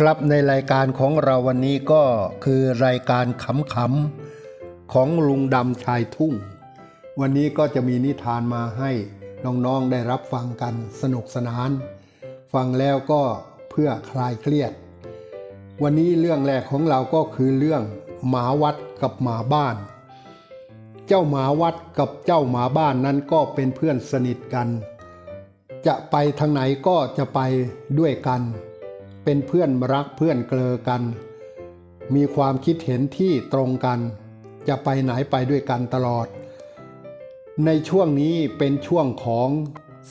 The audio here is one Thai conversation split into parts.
ครับในรายการของเราวันนี้ก็คือรายการขำๆของลุงดำชายทุ่ง วันนี้ก็จะมีนิทานมาให้น้องๆได้รับฟังกันสนุกสนาน ฟังแล้วก็เพื่อคลายเครียด วันนี้เรื่องแรกของเราก็คือเรื่องหมาวัดกับหมาบ้าน เจ้าหมาวัดกับเจ้าหมาบ้านนั้นก็เป็นเพื่อนสนิทกัน จะไปทางไหนก็จะไปด้วยกัน เป็นเพื่อนรักเพื่อนเกลอกัน มีความคิดเห็นที่ตรงกัน จะไปไหนไปด้วยกันตลอด ในช่วงนี้เป็นช่วงของ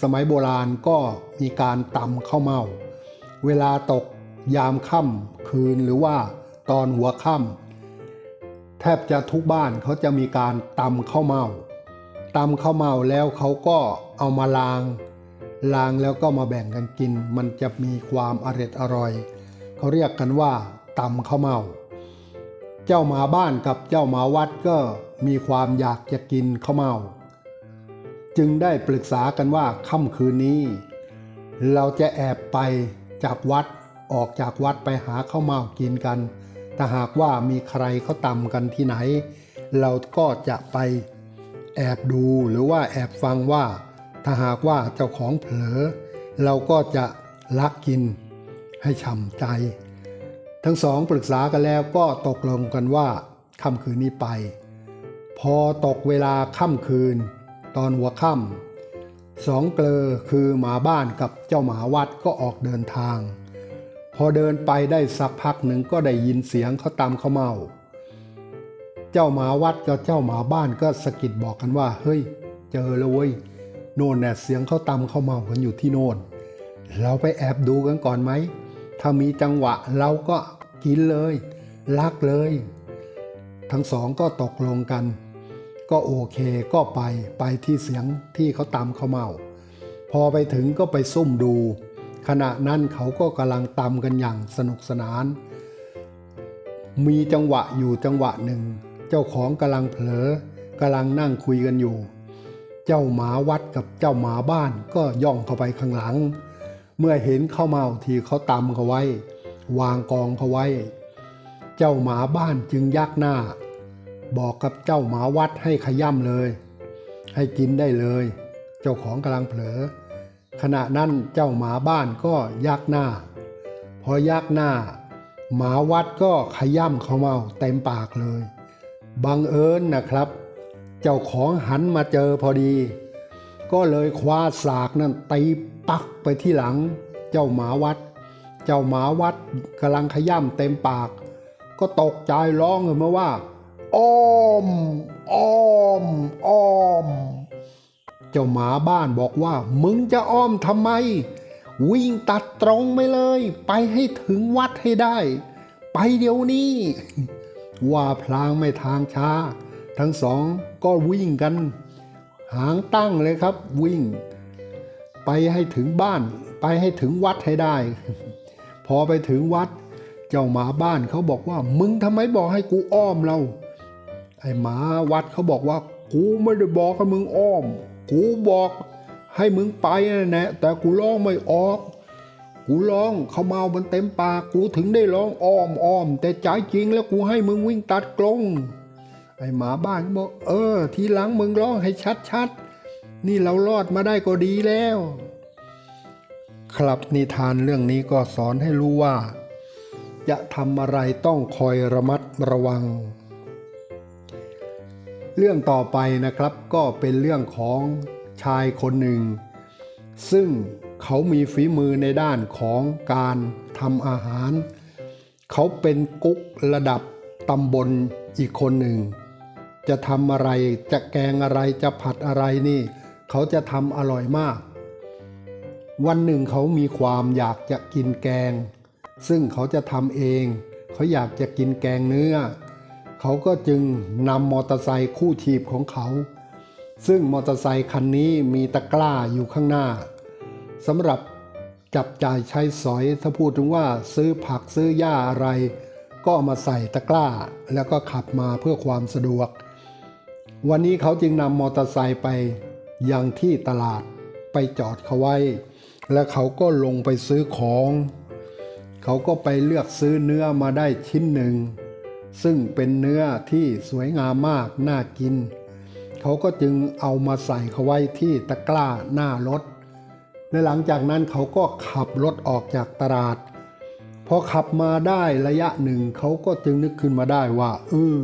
สมัยโบราณก็มีการตำข้าวเมาเวลาตกยามค่ำคืนหรือว่าตอนหัวค่ำแทบจะทุกบ้านเขาจะมีการตำข้าวเมาตำข้าวเมาแล้วเขาก็เอามาลาง ล้างแล้วก็มาแบ่งกันกิน มันจะมีความอร็ดอร่อย เขาเรียกกันว่าตำข้าวเม่าเจ้าหมาบ้านกับเจ้าหมาวัดก็มีความอยากจะกินข้าวเม่าจึงได้ปรึกษากันว่าค่ำคืนนี้ เราจะแอบไปจากวัดออกจากวัดไปหาข้าวเม่ากินกันถ้าหากว่ามีใครเขาตำกันที่ไหน เราก็จะไปแอบดูหรือว่าแอบฟังว่า ถ้าหากว่าเจ้าของเผลอ เราก็จะลักกินให้ช่ำใจ ทั้งสองปรึกษากันแล้วก็ตกลงกันว่าค่ำคืนนี้ไป พอตกเวลาค่ำคืน ตอนหัวค่ำสองเกลอคือหมาบ้านกับเจ้าหมาวัดก็ออกเดินทาง พอเดินไปได้สักพักหนึ่งก็ได้ยินเสียงเขาตามเขาเมาเจ้าหมาวัดกับเจ้าหมาบ้านก็สะกิดบอกกันว่า เฮ้ย เจอแล้วเว้ย โน่นแน่ะเสียงเขาตำเขาเมากันอยู่ที่โน่น เราไปแอบดูกันก่อนไหม ถ้ามีจังหวะเราก็กินเลยลักเลย ทั้งสองก็ตกลงกัน ก็โอเคก็ไปไปที่เสียงที่เขาตำเขาเมา พอไปถึงก็ไปซุ่มดู ขณะนั้นเขาก็กำลังตำกันอย่างสนุกสนาน มีจังหวะอยู่จังหวะหนึ่ง เจ้าของกำลังเผลอกำลังนั่งคุยกันอยู่ เจ้าหมาวัดกับเจ้าหมาบ้านก็ย่องเข้าไปข้างหลัง เมื่อเห็นเข้าเมาทีเขาตำเขาไว้ วางกองเขาไว้ เจ้าหมาบ้านจึงยักหน้า บอกกับเจ้าหมาวัดให้ขย่ำเลย ให้กินได้เลย เจ้าของกำลังเผลอ ขณะนั้นเจ้าหมาบ้านก็ยักหน้า พอยักหน้า หมาวัดก็ขย่ำเขาเมาเต็มปากเลย บังเอิญนะครับ เจ้าของหันมาเจอพอดี ก็เลยคว้าสากนั่นตีปักไปที่หลัง เจ้าหมาวัด เจ้าหมาวัดกำลังขย่ำเต็มปาก ก็ตกใจร้องเลยมาว่าอ้อมอ้อมอ้อม เจ้าหมาบ้านบอกว่า มึงจะอ้อมทำไม วิ่งตัดตรงไปเลย ไปให้ถึงวัดให้ได้ ไปเดี๋ยวนี้ ว่าพลางไม่ทางช้า ทั้งสอง ก็วิ่งกัน หางตั้งเลยครับ วิ่ง ไปให้ถึงบ้าน ไปให้ถึงวัดให้ได้ พอไปถึงวัด เจ้าหมาบ้านเขาบอกว่า มึงทำไมบอกให้กูอ้อมเราไอ้หมาวัดเขาบอกว่า กูไม่ได้บอกให้มึงอ้อม กูบอกให้มึงไปนั่นแหละแต่กูร้องไม่ออกกูร้องเขาเมามันเต็มปาก กูถึงได้ร้องอ้อมอ้อม แต่ใจจริงแล้วกูให้มึงวิ่งตัดกลง ไอหมาบ้านก็บอก เออ ทีหลังมึงร้องให้ชัดๆ นี่เรารอดมาได้ก็ดีแล้ว ครับนิทานเรื่องนี้ก็สอนให้รู้ว่า จะทำอะไรต้องคอยระมัดระวัง เรื่องต่อไปนะครับก็เป็นเรื่องของชายคนหนึ่ง ซึ่งเขามีฝีมือในด้านของการทำอาหาร เขาเป็นกุ๊กระดับตำบลอีกคนหนึ่ง จะทำอะไร จะแกงอะไรจะผัดอะไรนี่ เขาจะทำอร่อยมาก วันหนึ่งเขามีความอยากจะกินแกง ซึ่งเขาจะทำเอง เขาอยากจะกินแกงเนื้อ เขาก็จึงนำมอเตอร์ไซค์คู่ชีพของเขา ซึ่งมอเตอร์ไซค์คันนี้มีตะกร้าอยู่ข้างหน้าสำหรับจับจ่ายใช้สอยถ้าพูดถึงว่าซื้อผักซื้อหญ้าอะไร ก็มาใส่ตะกร้า แล้วก็ขับมาเพื่อความสะดวก วันนี้เขาจึงนำมอเตอร์ไซค์ไปยังที่ตลาดไปจอดเขาไว้ และเขาก็ลงไปซื้อของ เขาก็ไปเลือกซื้อเนื้อมาได้ชิ้นหนึ่ง ซึ่งเป็นเนื้อที่สวยงามมากน่ากิน เขาก็จึงเอามาใส่เขาไว้ที่ตะกร้าหน้ารถ และหลังจากนั้นเขาก็ขับรถออกจากตลาด พอขับมาได้ระยะหนึ่ง เขาก็จึงนึกขึ้นมาได้ว่าเออ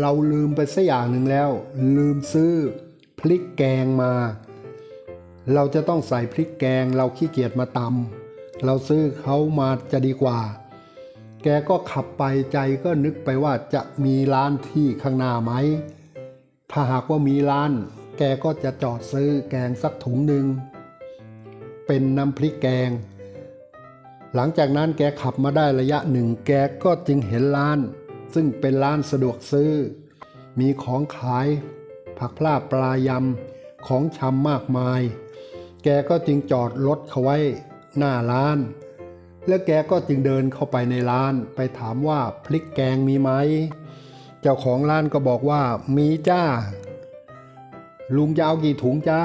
เราลืมไปสักอย่างหนึ่งแล้ว ลืมซื้อพริกแกงมา เราจะต้องใส่พริกแกง เราขี้เกียจมาตำเราซื้อเขามาจะดีกว่า แกก็ขับไปใจก็นึกไปว่าจะมีร้านที่ข้างหน้าไหม ถ้าหากว่ามีร้าน แกก็จะจอดซื้อแกงสักถุงหนึ่งเป็นน้ำพริกแกง หลังจากนั้นแกขับมาได้ระยะหนึ่ง แกก็จึงเห็นร้าน ซึ่งเป็นร้านสะดวกซื้อ มีของขาย ผักพลาปลายำของชำมากมาย แกก็จึงจอดรถเขาไว้หน้าร้าน แล้วแกก็จึงเดินเข้าไปในร้านไปถามว่าพริกแกงมีไหม เจ้าของร้านก็บอกว่ามีจ้า ลุงจะเอากี่ถุงจ้า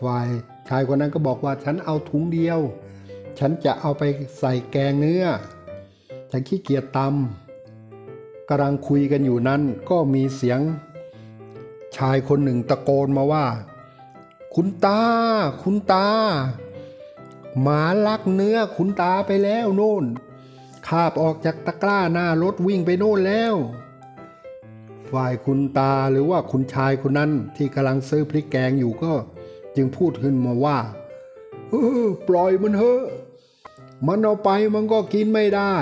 ฝ่ายชายคนนั้นก็บอกว่าฉันเอาถุงเดียว ฉันจะเอาไปใส่แกงเนื้อ ฉันขี้เกียจตำ กำลังคุยกันอยู่นั้นก็มีเสียง ชายคนหนึ่งตะโกนมาว่า คุณตา คุณตา หมาลักเนื้อคุณตาไปแล้วโน่นคาบออกจากตะกร้าหน้ารถวิ่งไปโน่นแล้ว ฝ่ายคุณตาหรือว่าคุณชายคนนั้นที่กำลังซื้อพริกแกงอยู่ก็ จึงพูดขึ้นมาว่าเออปล่อยมันเถอะ มันเอาไปมันก็กินไม่ได้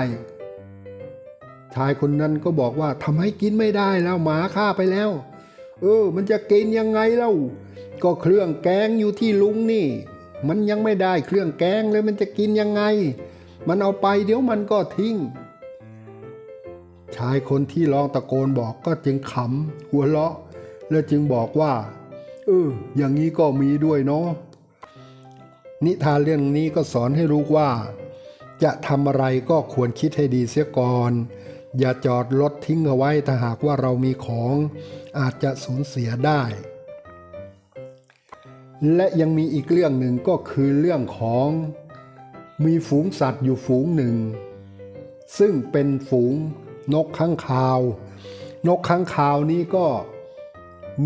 ชายคนนั้นก็บอกว่าทำให้กินไม่ได้แล้วหมาฆ่าไปแล้ว เออ มันจะกินยังไงเล่าก็เครื่องแกงอยู่ที่ลุงนี่ มันยังไม่ได้เครื่องแกงเลยมันจะกินยังไง มันเอาไปเดี๋ยวมันก็ทิ้ง ชายคนที่ร้องตะโกนบอกก็จึงขำหัวเราะ แล้วจึงบอกว่าเอออย่างนี้ก็มีด้วยเนาะนิทานเรื่องนี้ก็สอนให้รู้ว่า จะทำอะไรก็ควรคิดให้ดีเสียก่อน อย่าจอดรถทิ้งเอาไว้ถ้าหากว่าเรามีของอาจจะสูญเสียได้ และยังมีอีกเรื่องหนึ่งก็คือเรื่องของมีฝูงสัตว์อยู่ฝูงหนึ่ง ซึ่งเป็นฝูงนกข้างคาว นกข้างคาวนี้ก็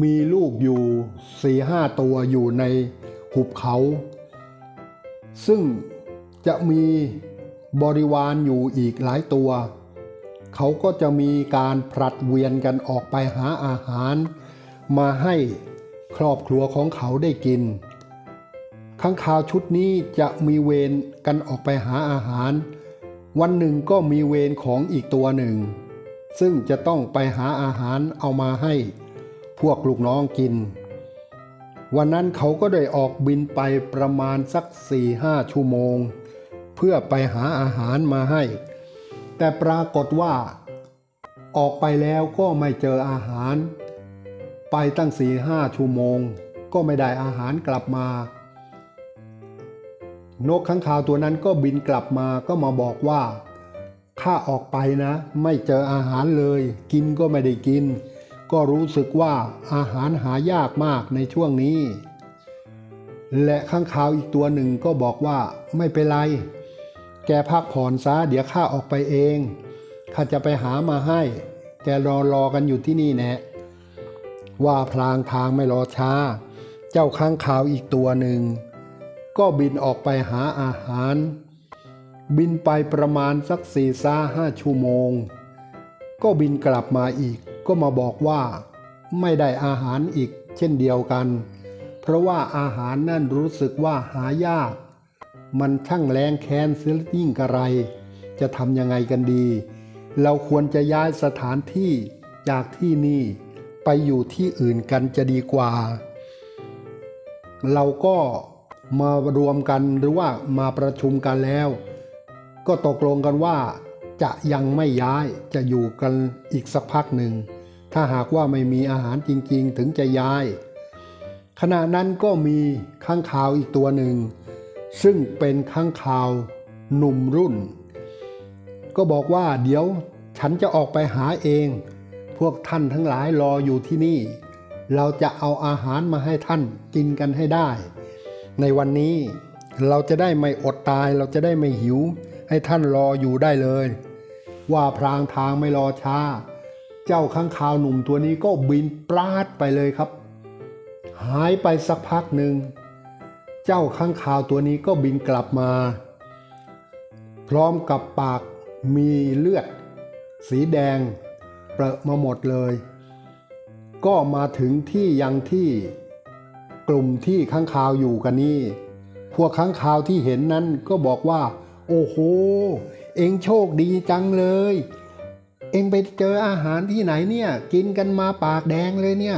มีลูกอยู่สี่ห้าตัวอยู่ในหุบเขา ซึ่งจะมีบริวารอยู่อีกหลายตัว เขาก็จะมีการผลัดเวียนกันออกไปหาอาหาร มาให้ครอบครัวของเขาได้กินข้างคาวชุดนี้จะมีเวรกันออกไปหาอาหาร วันหนึ่งก็มีเวรของอีกตัวหนึ่ง ซึ่งจะต้องไปหาอาหารเอามาให้ พวกลูกน้องกิน วันนั้นเขาก็ได้ออกบินไปประมาณสักสี่ห้าชั่วโมง เพื่อไปหาอาหารมาให้ แต่ปรากฏว่า ออกไปแล้วก็ไม่เจออาหาร ไปตั้งสี่ห้าชั่วโมง ก็ไม่ได้อาหารกลับมา นกข้างคาวตัวนั้นก็บินกลับมาก็มาบอกว่าข้าออกไปนะ ไม่เจออาหารเลย กินก็ไม่ได้กิน ก็รู้สึกว่าอาหารหายากมากในช่วงนี้ และข้างคาวอีกตัวหนึ่งก็บอกว่าไม่เป็นไร แกพักผ่อนซะเดี๋ยวข้าออกไปเอง ข้าจะไปหามาให้ แกรอรอกันอยู่ที่นี่แนะว่าพลางทางไม่รอช้า เจ้าข้างคาวอีกตัวหนึ่ง ก็บินออกไปหาอาหาร บินไปประมาณสักสี่ซาห้าชั่วโมง ก็บินกลับมาอีก ก็มาบอกว่า ไม่ได้อาหารอีกเช่นเดียวกัน เพราะว่าอาหารนั่นรู้สึกว่าหายาก มันช่างแรงแค้นเสียยิ่งกระไร จะทำยังไงกันดี เราควรจะย้ายสถานที่จากที่นี่ ไปอยู่ที่อื่นกันจะดีกว่า เราก็มารวมกันหรือว่ามาประชุมกันแล้ว ก็ตกลงกันว่า จะยังไม่ย้ายจะอยู่กันอีกสักพักหนึ่ง ถ้าหากว่าไม่มีอาหารจริง ๆ ถึงจะย้าย ขณะนั้นก็มีข้างคาวอีกตัวหนึ่ง ซึ่งเป็นข้างคาวหนุ่มรุ่น ก็บอกว่าเดี๋ยวฉันจะออกไปหาเอง พวกท่านทั้งหลายรออยู่ที่นี่ เราจะเอาอาหารมาให้ท่านกินกันให้ได้ ในวันนี้เราจะได้ไม่อดตายเราจะได้ไม่หิว ให้ท่านรออยู่ได้เลย ว่าพรางทางไม่รอช้า เจ้าข้างคาวหนุ่มตัวนี้ก็บินปราดไปเลยครับ หายไปสักพักหนึ่ง เจ้าข้างคาวตัวนี้ก็บินกลับมา พร้อมกับปากมีเลือด สีแดง เปรอะมาหมดเลย ก็มาถึงที่ยังที่กลุ่มที่ข้างคาวอยู่กันนี่ พวกข้างคาวที่เห็นนั้นก็บอกว่า โอ้โห เองโชคดีจังเลย เองไปเจออาหารที่ไหนเนี่ย กินกันมาปากแดงเลยเนี่ย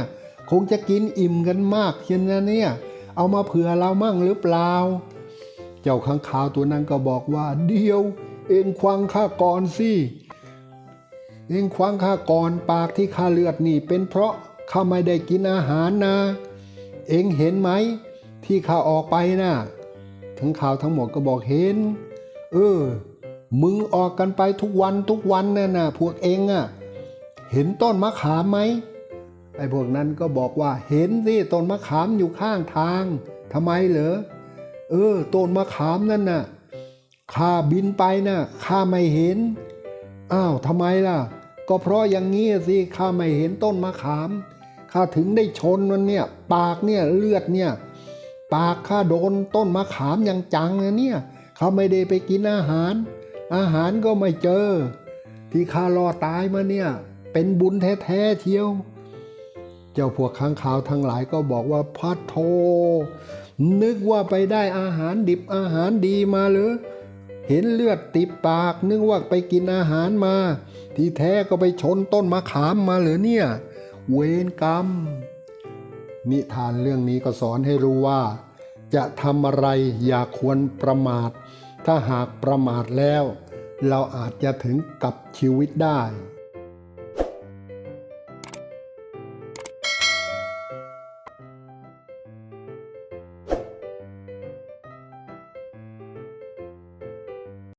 คงจะกินอิ่มกันมากเช่นนั้นเนี่ย เอามาเผื่อเรามั่งหรือเปล่า เจ้าข้างคาวตัวนั้นก็บอกว่า เดียว เองควังข้าก่อนสิ เองควังข้าก่อนปากที่ข้าเลือดนี่เป็นเพราะข้าไม่ได้กินอาหารนะ เองเห็นไหม ที่ข้าออกไปนะ่ะทั้งข่าวทั้งหมดก็บอกเห็น เออ มึงออกกันไปทุกวันทุกวันน่ะนะพวกเองอะ่ะ เห็นต้นมะขามไหม ไอ้พวกนั้นก็บอกว่าเห็นสิต้นมะขามอยู่ข้างทางทำไมเหรอเออต้นมะขามนั่นน่ะข้าบินไปน่ะข้าไม่เห็นอ้าวทำไมล่ะ ก็เพราะอย่างนี้สิข้าไม่เห็นต้นมะขามข้าถึงได้ชนมันเนี่ย ปากเนี่ยเลือดเนี่ย ปากข้าโดนต้นมะขามอย่างจังนะเนี่ยข้าไม่ได้ไปกินอาหาร อาหารก็ไม่เจอ ที่ข้ารอตายมาเนี่ย เป็นบุญแท้ๆเชียว เจ้าพวกข้างขาวทั้งหลายก็บอกว่าพัดโท นึกว่าไปได้อาหารดิบอาหารดีมาหรือเห็นเลือดติดปาก นึกว่าไปกินอาหารมา ที่แท้ก็ไปชนต้นมะขามมาหรือเนี่ย เวรกรรม นิทานเรื่องนี้ก็สอนให้รู้ว่า จะทำอะไรอย่าควรประมาท ถ้าหากประมาทแล้ว เราอาจจะถึงกับชีวิตได้